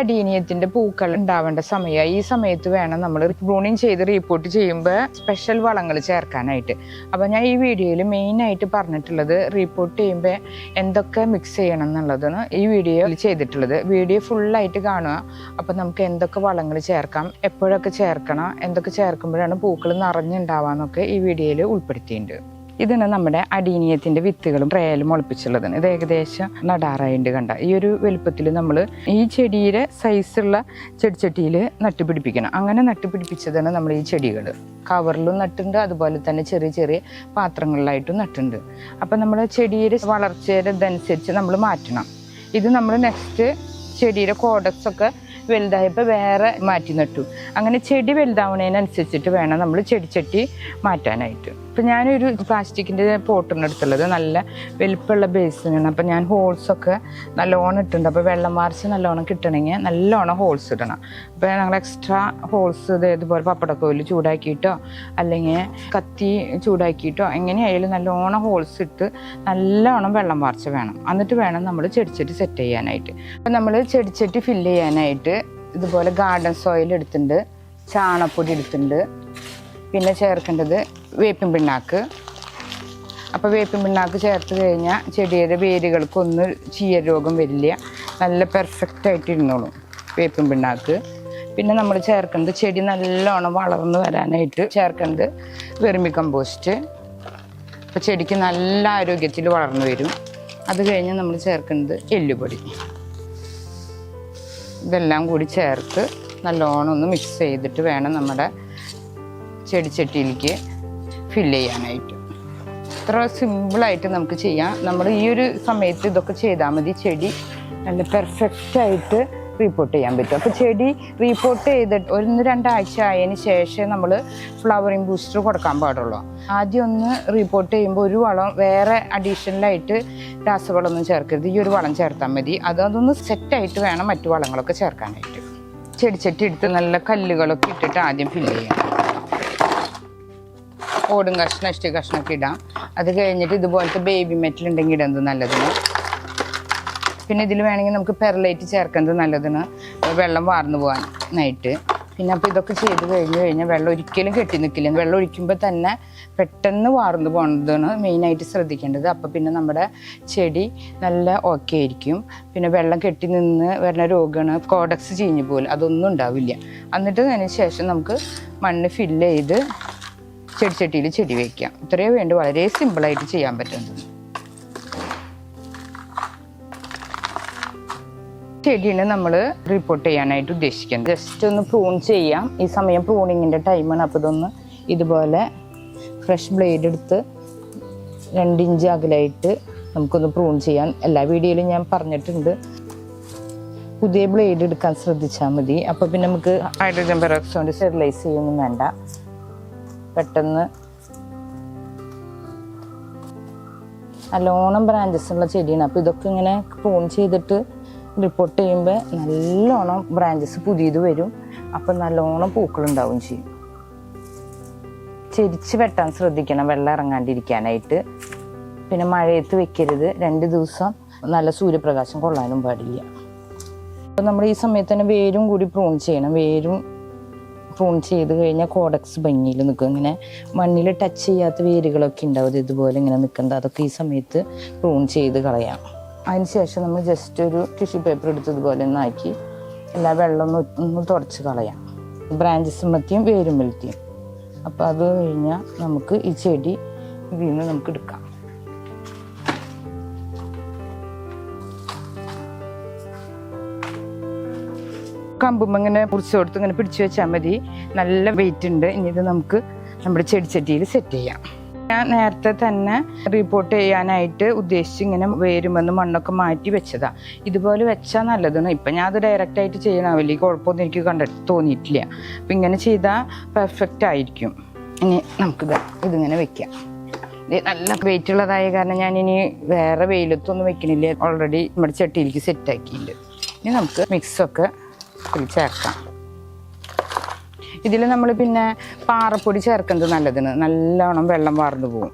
അടീനിയത്തിന്റെ പൂക്കൾ ഉണ്ടാവേണ്ട സമയമായി ഈ സമയത്ത് വേണം നമ്മൾ ബ്രൂണിങ് ചെയ്ത് റീപ്പോർട്ട് ചെയ്യുമ്പോൾ സ്പെഷ്യൽ വളങ്ങൾ ചേർക്കാനായിട്ട്. അപ്പോൾ ഞാൻ ഈ വീഡിയോയിൽ മെയിൻ ആയിട്ട് പറഞ്ഞിട്ടുള്ളത് റീപ്പോർട്ട് ചെയ്യുമ്പോൾ എന്തൊക്കെ മിക്സ് ചെയ്യണം എന്നുള്ളതാണ് ഈ വീഡിയോയിൽ ചെയ്തിട്ടുള്ളത്. വീഡിയോ ഫുള്ളായിട്ട് കാണുക. അപ്പോൾ നമുക്ക് എന്തൊക്കെ വളങ്ങൾ ചേർക്കാം എപ്പോഴൊക്കെ ചേർക്കണം എന്തൊക്കെ ചേർക്കുമ്പോഴാണ് പൂക്കൾ നിറഞ്ഞുണ്ടാവാന്നൊക്കെ ഈ വീഡിയോയിൽ ഉൾപ്പെടുത്തിയിട്ടുണ്ട്. ഇതാണ് നമ്മുടെ അടീനിയത്തിന്റെ വിത്തുകളും ട്രയലും മുളപ്പിച്ചുള്ളതാണ്. ഇത് ഏകദേശം നടാറായിട്ട് കണ്ട. ഈ ഒരു വലുപ്പത്തിൽ നമ്മൾ ഈ ചെടിയുടെ സൈസുള്ള ചെടിച്ചട്ടിയിൽ നട്ടുപിടിപ്പിക്കണം. അങ്ങനെ നട്ടുപിടിപ്പിച്ചതാണ് നമ്മൾ ഈ ചെടികൾ കവറിലും നട്ടുണ്ട് അതുപോലെ തന്നെ ചെറിയ ചെറിയ പാത്രങ്ങളിലായിട്ടും നട്ടുണ്ട്. അപ്പം നമ്മൾ ചെടിയുടെ വളർച്ചയുടെ ഇതനുസരിച്ച് നമ്മൾ മാറ്റണം. ഇത് നമ്മൾ നെക്സ്റ്റ് ചെടിയുടെ കോഡക്സ് ഒക്കെ വലുതായപ്പോൾ വേറെ മാറ്റി നട്ടു. അങ്ങനെ ചെടി വലുതാവുന്നതിനനുസരിച്ചിട്ട് വേണം നമ്മൾ ചെടിച്ചട്ടി മാറ്റാനായിട്ട്. ഇപ്പം ഞാനൊരു പ്ലാസ്റ്റിക്കിന്റെ പോട്ടാണ് എടുത്തുള്ളത്. നല്ല വലിപ്പമുള്ള ബേസിനാണ് അപ്പം ഞാൻ ഹോൾസൊക്കെ നല്ലോണം ഇട്ടിട്ടുണ്ട്. അപ്പോൾ വെള്ളം മാർച്ച് നല്ലോണം കിട്ടണമെങ്കിൽ നല്ലോണം ഹോൾസ് ഇടണം. അപ്പോൾ ഞങ്ങൾ എക്സ്ട്രാ ഹോൾസ് ഇത് ഇതുപോലെ പപ്പടക്കോൽ ചൂടാക്കിയിട്ടോ അല്ലെങ്കിൽ കത്തി ചൂടാക്കിയിട്ടോ എങ്ങനെയായാലും നല്ലോണം ഹോൾസ് ഇട്ട് നല്ലോണം വെള്ളം വാർച്ച വേണം. എന്നിട്ട് വേണം നമ്മൾ ചെടിച്ചട്ടി സെറ്റ് ചെയ്യാനായിട്ട്. അപ്പം നമ്മൾ ചെടിച്ചട്ടി ഫില്ല് ചെയ്യാനായിട്ട് ഇതുപോലെ ഗാർഡൻ സോയിൽ എടുത്തിട്ടുണ്ട്. ചാണപ്പൊടി എടുത്തിട്ടുണ്ട്. പിന്നെ ചേർക്കേണ്ടത് വേപ്പിൻ പിണ്ണാക്ക്. അപ്പോൾ വേപ്പിൻ പിണ്ണാക്ക് ചേർത്ത് കഴിഞ്ഞാൽ ചെടിയുടെ വേരുകൾക്കൊന്നും ചീയ രോഗം വരില്ല. നല്ല പെർഫെക്റ്റ് ആയിട്ട് ഇരുന്നോളും വേപ്പിൻ പിണ്ണാക്ക്. പിന്നെ നമ്മൾ ചേർക്കുന്നത് ചെടി നല്ലോണം വളർന്നു വരാനായിട്ട് ചേർക്കുന്നത് വെർമി കമ്പോസ്റ്റ് അപ്പോൾ ചെടിക്ക് നല്ല ആരോഗ്യത്തിൽ വളർന്നു വരും. അത് കഴിഞ്ഞ് നമ്മൾ ചേർക്കുന്നത് എല്ലുപൊടി. ഇതെല്ലാം കൂടി ചേർത്ത് നല്ലോണം ഒന്ന് മിക്സ് ചെയ്തിട്ട് വേണം നമ്മുടെ ചെടിച്ചട്ടിയിലേക്ക് ഫില്ല് ചെയ്യാനായിട്ട്. ഇത്ര സിമ്പിളായിട്ട് നമുക്ക് ചെയ്യാം. നമ്മൾ ഈ ഒരു സമയത്ത് ഇതൊക്കെ ചെയ്താൽ മതി. ചെടി നല്ല പെർഫെക്റ്റ് ആയിട്ട് റീപ്പോർട്ട് ചെയ്യാൻ പറ്റും. അപ്പോൾ ചെടി റീപ്പോർട്ട് ചെയ്തിട്ട് ഒന്ന് രണ്ടാഴ്ച ആയതിന് ശേഷം നമ്മൾ ഫ്ലവറിങ് ബൂസ്റ്റർ കൊടുക്കാൻ പാടുള്ളൂ. ആദ്യം ഒന്ന് റീപ്പോർട്ട് ചെയ്യുമ്പോൾ ഒരു വളം വേറെ അഡീഷണലായിട്ട് രാസവളമൊന്നും ചേർക്കരുത്. ഈ ഒരു വളം ചേർത്താൽ മതി. അത് അതൊന്ന് സെറ്റായിട്ട് വേണം മറ്റു വളങ്ങളൊക്കെ ചേർക്കാനായിട്ട്. ചെടിച്ചട്ടി എടുത്ത് നല്ല കല്ലുകളൊക്കെ ഇട്ടിട്ട് ആദ്യം ഫില്ല് ചെയ്യാം. ഓടും കഷ്ണം ഇഷ്ടി കഷ്ണമൊക്കെ ഇടാം. അത് കഴിഞ്ഞിട്ട് ഇതുപോലത്തെ ബേബി മെറ്റൽ ഉണ്ടെങ്കിൽ ഇടുന്നത് നല്ലതാണ് പിന്നെ ഇതിൽ വേണമെങ്കിൽ നമുക്ക് പെർലൈറ്റ് ചേർക്കുന്നത് നല്ലതാണ് വെള്ളം വാർന്നു പോകാൻ നൈറ്റ് പിന്നെ അപ്പോൾ ഇതൊക്കെ ചെയ്ത് കഴിഞ്ഞ് കഴിഞ്ഞാൽ വെള്ളം ഒരിക്കലും കെട്ടി നിൽക്കില്ല. വെള്ളം ഒഴിക്കുമ്പോൾ തന്നെ പെട്ടെന്ന് വാർന്നു പോകുന്നതാണ് മെയിനായിട്ട് ശ്രദ്ധിക്കേണ്ടത്. അപ്പോൾ പിന്നെ നമ്മുടെ ചെടി നല്ല ഓക്കെ ആയിരിക്കും. പിന്നെ വെള്ളം കെട്ടി നിന്ന് വരുന്ന രോഗമാണ് കോഡക്സ് ചീഞ്ഞു പോലും അതൊന്നും ഉണ്ടാവില്ല. എന്നിട്ട് അതിന് ശേഷം നമുക്ക് മണ്ണ് ഫില്ല് ചെയ്ത് ചെടിച്ചട്ടിയിൽ ചെടി വയ്ക്കാം ഇത്രയേ വേണ്ടി. വളരെ സിമ്പിളായിട്ട് ചെയ്യാൻ പറ്റുന്നത്. ചെടിയാണ് നമ്മൾ റിപ്പോർട്ട് ചെയ്യാനായിട്ട് ഉദ്ദേശിക്കുന്നത്. ജസ്റ്റ് ഒന്ന് പ്രൂൺ ചെയ്യാം. ഈ സമയം പ്രൂണിങ്ങിന്റെ ടൈമാണ് അപ്പോൾ ഇതൊന്ന് ഇതുപോലെ ഫ്രഷ് ബ്ലേഡ് എടുത്ത് രണ്ടിഞ്ച് അകലായിട്ട് നമുക്കൊന്ന് പ്രൂൺ ചെയ്യാൻ എല്ലാ വീഡിയോയിലും ഞാൻ പറഞ്ഞിട്ടുണ്ട്. പുതിയ ബ്ലേഡ് എടുക്കാൻ ശ്രദ്ധിച്ചാൽ മതി. അപ്പോൾ പിന്നെ നമുക്ക് ഹൈഡ്രജൻ പെറോക്സോണ്ട് സ്റ്റെറിലൈസ് ചെയ്യൊന്നും വേണ്ട. പെട്ടെന്ന് നല്ലോണം ബ്രാഞ്ചസ് ഉള്ള ചെടിയാണ്. അപ്പോൾ ഇതൊക്കെ ഇങ്ങനെ പ്രൂൺ ചെയ്തിട്ട് റിപ്പോർട്ട് ചെയ്യുമ്പോൾ നല്ലോണം ബ്രാഞ്ചസ് പുതിയത് വരും. അപ്പം നല്ലോണം പൂക്കളുണ്ടാവും ചെയ്യും. ചെരിച്ച് വെട്ടാൻ ശ്രദ്ധിക്കണം വെള്ളം ഇറങ്ങാണ്ടിരിക്കാനായിട്ട്. പിന്നെ മഴയത്ത് വെക്കരുത്. രണ്ട് ദിവസം നല്ല സൂര്യപ്രകാശം കൊള്ളാനും പാടില്ല. അപ്പം നമ്മൾ ഈ സമയത്ത് തന്നെ വേരും കൂടി പ്രൂൺ ചെയ്യണം. വേരും പ്രൂൺ ചെയ്ത് കഴിഞ്ഞാൽ കോഡക്സ് ഭംഗിയിൽ നിൽക്കും ഇങ്ങനെ മണ്ണിൽ ടച്ച് ചെയ്യാത്ത വേരുകളൊക്കെ ഉണ്ടാവും. ഇതുപോലെ ഇങ്ങനെ നിൽക്കുന്നത് അതൊക്കെ ഈ സമയത്ത് പ്രൂൺ ചെയ്ത് കളയാം. അതിന് ശേഷം നമ്മൾ ജസ്റ്റ് ഒരു ടിഷ്യൂ പേപ്പർ എടുത്ത് ഇതുപോലെ ഒന്ന് ആക്കി എല്ലാ വെള്ളം ഒന്ന് ഒന്ന് തുടച്ച് കളയാം. ബ്രാഞ്ചസ് മത്തിയും വേരും മെൽത്തിയും അപ്പോൾ അത് കഴിഞ്ഞാൽ നമുക്ക് ഈ ചെടി ഇതിൽ നിന്ന് നമുക്ക് എടുക്കാം. കമ്പും ഇങ്ങനെ മുറിച്ച് കൊടുത്ത് ഇങ്ങനെ പിടിച്ചു വെച്ചാൽ മതി. നല്ല വെയിറ്റ് ഉണ്ട്. ഇനി ഇത് നമുക്ക് നമ്മുടെ ചെടിച്ചട്ടിയിൽ സെറ്റ് ചെയ്യാം. ഞാൻ നേരത്തെ തന്നെ റിപ്പോർട്ട് ചെയ്യാനായിട്ട് ഉദ്ദേശിച്ച് ഇങ്ങനെ വേരുമെന്ന് മണ്ണൊക്കെ മാറ്റി വെച്ചതാ. ഇതുപോലെ വെച്ചാൽ നല്ലതാണ് ഇപ്പം ഞാൻ അത് ഡയറക്റ്റ് ആയിട്ട് ചെയ്യണ വലിയ കുഴപ്പമൊന്നും എനിക്ക് കണ്ടിട്ട് തോന്നിയിട്ടില്ല. അപ്പം ഇങ്ങനെ ചെയ്താൽ പെർഫെക്റ്റ് ആയിരിക്കും. ഇനി നമുക്കിത് ഇതിങ്ങനെ വെക്കാം. നല്ല വെയിറ്റ് ഉള്ളതായ കാരണം ഞാൻ ഇനി വേറെ വെയിലത്തൊന്നും വെക്കണില്ല. ഓൾറെഡി നമ്മുടെ ചട്ടിയിലേക്ക് സെറ്റ് ആക്കിയിട്ടുണ്ട്. ഇനി നമുക്ക് മിക്സൊക്കെ ഇതിൽ ചേർക്കാം. ഇതിൽ നമ്മൾ പിന്നെ പാറപ്പൊടി ചേർക്കുന്നത് നല്ലതാണ് നല്ലോണം വെള്ളം വാർന്നു പോകും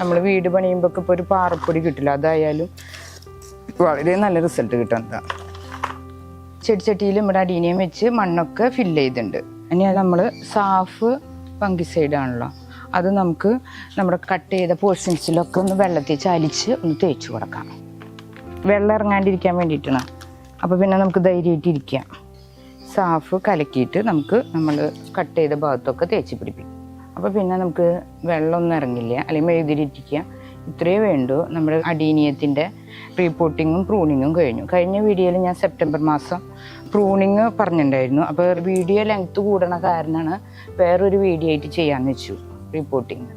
നമ്മൾ വീട് പണിയുമ്പോൾ ഇപ്പോൾ ഒരു പാറപ്പൊടി കിട്ടില്ല. അതായാലും വളരെ നല്ല റിസൾട്ട് കിട്ടുന്നതാണ് ചെടിച്ചട്ടിയിൽ നമ്മുടെ അടീനിയം വെച്ച് മണ്ണൊക്കെ ഫില്ല് ചെയ്തിട്ടുണ്ട്. ഇനി നമ്മൾ സാഫ് ഫംഗിസൈഡ് ആണല്ലോ അത് നമുക്ക് നമ്മുടെ കട്ട് ചെയ്ത പോർഷൻസിലൊക്കെ ഒന്ന് വെള്ളത്തിൽ ചാലിച്ച് ഒന്ന് തേച്ച് കൊടുക്കാം. വെള്ളം ഇറങ്ങാണ്ടിരിക്കാൻ വേണ്ടിയിട്ടാണ്. അപ്പോൾ പിന്നെ നമുക്ക് ധൈര്യമായിട്ട് ഇരിക്കാം. സാഫ് കലക്കിയിട്ട് നമുക്ക് നമ്മൾ കട്ട് ചെയ്ത ഭാഗത്തൊക്കെ തേച്ച് പിടിപ്പിക്കും. അപ്പോൾ പിന്നെ നമുക്ക് വെള്ളമൊന്നും ഇറങ്ങില്ല. അല്ലെങ്കിൽ മെഴുതിരിക്കുക ഇത്രയേ വേണ്ടൂ. നമ്മുടെ അടീനിയത്തിന്റെ റീപോട്ടിങ്ങും പ്രൂണിങ്ങും കഴിഞ്ഞു. കഴിഞ്ഞ വീഡിയോയിൽ ഞാൻ സെപ്റ്റംബർ മാസം പ്രൂണിങ് പറഞ്ഞിട്ടുണ്ടായിരുന്നു. അപ്പോൾ വീഡിയോ ലെങ്ത്ത് കൂടണ കാരണമാണ് വേറൊരു വീഡിയോ ആയിട്ട് ചെയ്യാമെന്ന് വെച്ചു റീപോട്ടിങ്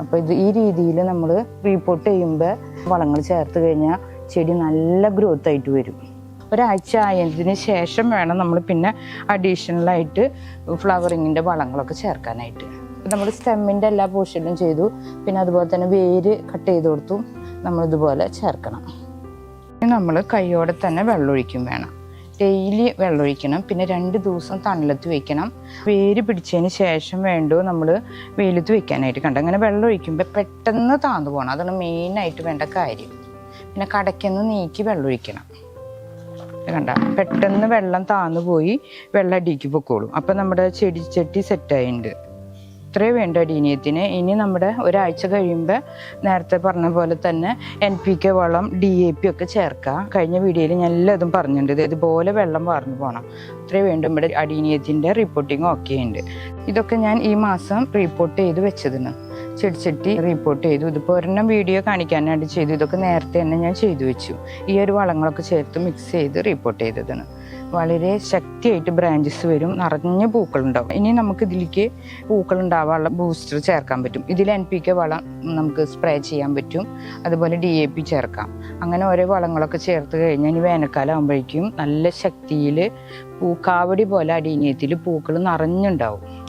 അപ്പോൾ ഇത് ഈ രീതിയിൽ നമ്മൾ റീപോർട്ട് ചെയ്യുമ്പോൾ വളങ്ങൾ ചേർത്ത് കഴിഞ്ഞാൽ ചെടി നല്ല ഗ്രോത്ത് ആയിട്ട് വരും. ഒരാഴ്ച ആയതിന് ശേഷം വേണം നമ്മൾ പിന്നെ അഡീഷണലായിട്ട് ഫ്ലവറിങ്ങിന്റെ വളങ്ങളൊക്കെ ചേർക്കാനായിട്ട്. നമ്മൾ സ്റ്റെമ്മിന്റെ എല്ലാ പോർഷനിലും ചെയ്തു. പിന്നെ അതുപോലെ തന്നെ വേര് കട്ട് ചെയ്ത് കൊടുത്തു. നമ്മളിതുപോലെ ചേർക്കണം. നമ്മൾ കൈയോടെ തന്നെ വെള്ളമൊഴിക്കും വേണം. ഡെയിലി വെള്ളമൊഴിക്കണം. പിന്നെ രണ്ട് ദിവസം തണലത്ത് വെക്കണം. വേര് പിടിച്ചതിന് ശേഷം വേണ്ടു നമ്മൾ വെയിലത്ത് വെക്കാനായിട്ട് കണ്ട. അങ്ങനെ വെള്ളം ഒഴിക്കുമ്പോൾ പെട്ടെന്ന് താന്നു പോകണം അതാണ് മെയിനായിട്ട് വേണ്ട കാര്യം. പിന്നെ കടയ്ക്കുന്ന് നീക്കി വെള്ളം ഒഴിക്കണം ഇത് കണ്ട. പെട്ടെന്ന് വെള്ളം താന്നു പോയി വെള്ളം അടിക്ക് പൊക്കോളും. അപ്പം നമ്മുടെ ചെടി ചട്ടി സെറ്റായിട്ടുണ്ട് ഇത്രേ വേണ്ട അടീനിയത്തിന് ഇനി നമ്മുടെ ഒരാഴ്ച കഴിയുമ്പോൾ നേരത്തെ പറഞ്ഞ പോലെ തന്നെ എൻ പി കെ വളം ഡി എ പി ഒക്കെ ചേർക്കാം. കഴിഞ്ഞ വീഡിയോയിൽ ഞാൻ എല്ലാതും പറഞ്ഞിട്ടുണ്ട്. ഇത് ഇതുപോലെ വെള്ളം വാർന്നു പോകണം ഇത്രേ വേണ്ട. നമ്മുടെ അടീനിയത്തിന്റെ റിപ്പോർട്ടിങ് ഓക്കെ ഉണ്ട് ഇതൊക്കെ ഞാൻ ഈ മാസം റിപ്പോർട്ട് ചെയ്ത് വെച്ചതിന്. ചെടിച്ചട്ടി റിപ്പോർട്ട് ചെയ്തു. ഇതിപ്പോൾ ഒരെണ്ണം വീഡിയോ കാണിക്കാനായിട്ട് ചെയ്തു. ഇതൊക്കെ നേരത്തെ തന്നെ ഞാൻ ചെയ്തു വെച്ചു. ഈ ഒരു വളങ്ങളൊക്കെ ചേർത്ത് മിക്സ് ചെയ്ത് റിപ്പോർട്ട് ചെയ്തതാണ്. വളരെ ശക്തിയായിട്ട് ബ്രാഞ്ചസ് വരും. നിറഞ്ഞ പൂക്കളുണ്ടാവും. ഇനി നമുക്ക് ഇതിലേക്ക് പൂക്കൾ ഉണ്ടാവാനുള്ള ബൂസ്റ്റർ ചേർക്കാൻ പറ്റും. ഇതിൽ എൻ പി കെ വളം നമുക്ക് സ്പ്രേ ചെയ്യാൻ പറ്റും. അതുപോലെ ഡി എ പി ചേർക്കാം. അങ്ങനെ ഓരോ വളങ്ങളൊക്കെ ചേർത്ത് കഴിഞ്ഞാൽ ഇനി വേനൽക്കാലം ആകുമ്പോഴേക്കും നല്ല ശക്തിയിൽ പൂക്കാവടി പോലെ അടീനിയത്തിൽ പൂക്കൾ നിറഞ്ഞുണ്ടാവും.